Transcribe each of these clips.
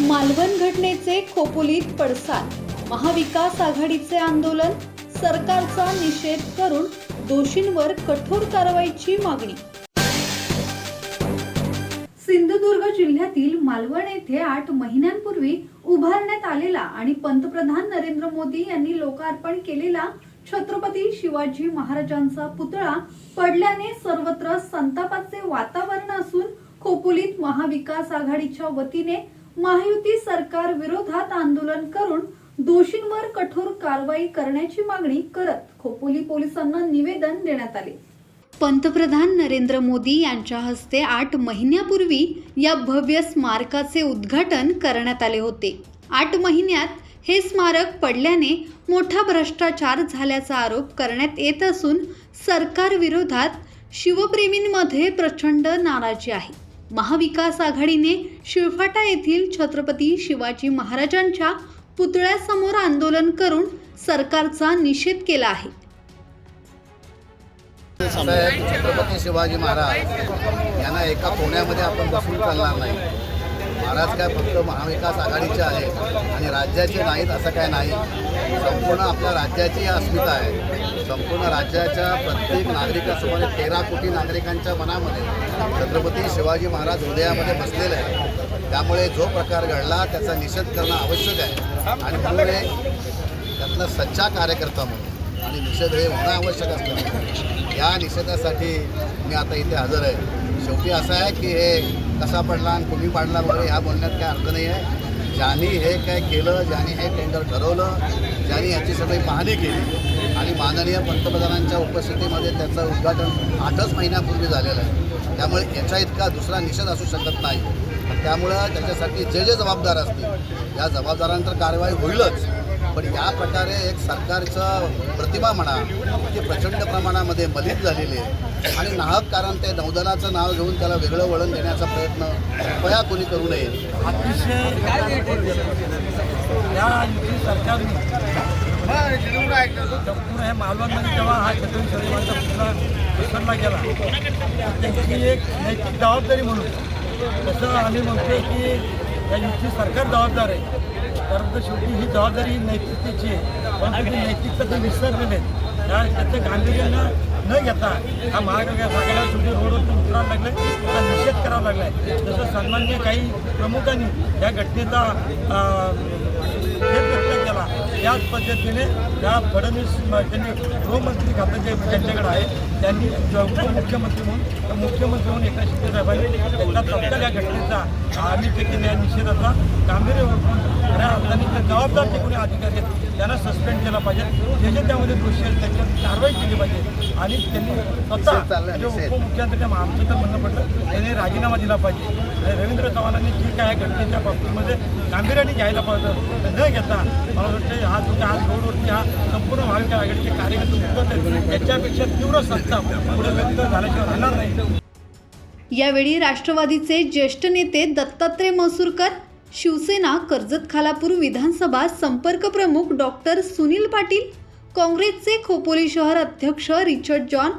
मालवण घटनेचे खोपोलीत पडसाद. महाविकास आघाडीचे आंदोलन सरकारचा निषेध करून दोषींवर कठोर कारवाईची मागणी. सिंधुदुर्ग जिल्ह्यातील मालवण येथे आठ महिन्यांपूर्वी उभारण्यात आलेला आणि पंतप्रधान नरेंद्र मोदी यांनी लोकार्पण केलेला छत्रपती शिवाजी महाराजांचा पुतळा पडल्याने सर्वत्र संतापाचे वातावरण असून खोपोलीत महाविकास आघाडीच्या वतीने महायुती सरकार विरोधात आंदोलन करून दोषींवर कठोर कारवाई करण्याची मागणी करत खोपोली पोलिसांना निवेदन देण्यात आले. पंतप्रधान नरेंद्र मोदी यांच्या हस्ते आठ महिन्यापूर्वी या भव्य स्मारकाचे उद्घाटन करण्यात आले होते. आठ महिन्यात हे स्मारक पडल्याने मोठा भ्रष्टाचार झाल्याचा आरोप करण्यात येत असून सरकार विरोधात शिवप्रेमींमध्ये प्रचंड नाराजी आहे. महाविकास आघाडीने शिळफाटा येथील छत्रपती शिवाजी महाराजांच्या पुतळ्यासमोर आंदोलन करून सरकारचा निषेध केला आहे. छत्रपती शिवाजी महाराज यांना एका कोण्यामध्ये आपण बसून चालणार नाही. महाराज काय फक्त महाविकास आघाडीचे आहेत आणि राज्याचे नाहीत असं काय नाही. संपूर्ण आपल्या राज्याची अस्मिता आहे. संपूर्ण राज्याच्या प्रत्येक नागरिकासोबत तेरा कोटी नागरिकांच्या मनामध्ये छत्रपती शिवाजी महाराज हृदयामध्ये बसलेले आहे त्यामुळे जो प्रकार घडला त्याचा निषेध करणं आवश्यक आहे. आणि त्यामुळे त्यातला सच्चा कार्यकर्ता म्हणून आणि निषेध हे होणं आवश्यक असतं या निषेधासाठी मी आता इथे हजर आहे. शेवटी असं आहे की हे कसा पडला आणि कुणी पाडला वगैरे ह्या बोलण्यात काय अर्थ नाही आहे. ज्यांनी हे काय केलं ज्यांनी हे टेंडर ठरवलं ज्यांनी याची सगळी पाहणी केली आणि माननीय पंतप्रधानांच्या उपस्थितीमध्ये त्याचं उद्घाटन आठच महिन्यापूर्वी झालेलं आहे. त्यामुळे याच्या इतका दुसरा निषेध असू शकत नाही. त्यामुळं त्याच्यासाठी जे जे जबाबदार असतील या जबाबदारांतर कारवाई होईलच. पण या प्रकारे एक सरकारचं प्रतिमा म्हणा ती प्रचंड प्रमाणामध्ये मलित झालेली आहे आणि नाहक कारण ते नौदलाचं नाव घेऊन त्याला वेगळं वळण देण्याचा प्रयत्न कृपया कोणी करू नये. अतिशय या संपूर्ण हे मालवणमध्ये जेव्हा हा छत्रपती शिवाजीचा पुतळा विसरला गेला त्याची एक नैतिक जबाबदारी म्हणून तसं आम्ही म्हणतो की या युती सरकार जबाबदार आहे परंतु शेवटी ही जबाबदारी नैतिकतेची आहे. परंतु ती नैतिकता ते विसरलेले आहेत. त्या त्याचं गांभीर्यानं न घेता हा महाविकास आघाडीला शेवटी रोडवरती उतरायला लागलाय. त्याचा निषेध करावा लागलाय. जसं सन्मान्य काही प्रमुखांनी या घटनेचा केला याच पद्धतीने त्या फडणवीस त्यांनी गृहमंत्री खातं जे त्यांच्याकडे आहे त्यांनी ज- उपमुख्यमंत्री म्हणून तर मुख्यमंत्री म्हणून एकनाथ शिंदे साहेबांनी त्यांचा तत्काळ या घटनेचा आम्ही जे केल्या निषेधाचा गांभीर्य खऱ्या अर्थाने त्या जबाबदार जे कोणी अधिकारी आहेत त्यांना सस्पेंड केला पाहिजे. जे जे त्यामध्ये दोषी आहेत त्यांच्यावर कारवाई केली पाहिजे. आणि त्यांनी स्वतः निषेध. उपमुख्यमंत्री आमचं तर म्हणणं पडलं त्यांनी राजीनामा दिला पाहिजे. आणि रवींद्र चव्हाणांनी ठीक आहे घटनेच्या बाबतीमध्ये गांभीर्याने घ्यायला पाहिजे. न घेता मला वाटतं हा तुमच्या आज रोडवरती हा संपूर्ण महाविकास आघाडीचे कार्यकर्ते उतरले याच्यापेक्षा तीव्र संताप पुढे व्यक्त झाल्याशिवाय राहणार नाही. यावेळी राष्ट्रवादीचे ज्येष्ठ नेते दत्तात्रय मसूरकर शिवसेना कर्जत खालापूर विधानसभा संपर्क प्रमुख डॉक्टर सुनील पाटील काँग्रेसचे खोपोली शहर अध्यक्ष रिचर्ड जॉन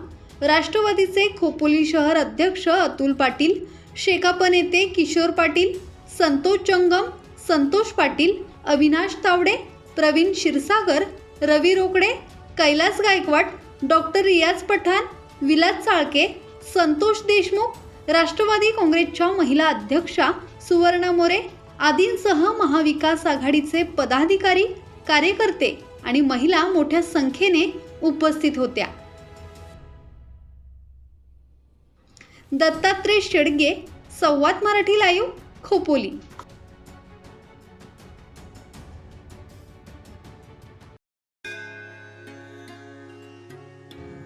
राष्ट्रवादीचे खोपोली शहर अध्यक्ष अतुल पाटील शेकाप नेते किशोर पाटील संतोष जंगम संतोष पाटील अविनाश तावडे प्रवीण क्षीरसागर रवी रोकडे कैलास गायकवाड डॉक्टर रियाज पठाण विलास चाळके संतोष देशमुख राष्ट्रवादी काँग्रेसच्या महिला अध्यक्षा सुवर्णा मोरे आदींसह महाविकास आघाडीचे पदाधिकारी कार्यकर्ते आणि महिला मोठ्या संख्येने उपस्थित होत्या. दत्तात्रय शेडगे संवाद मराठी लाईव्ह खोपोली.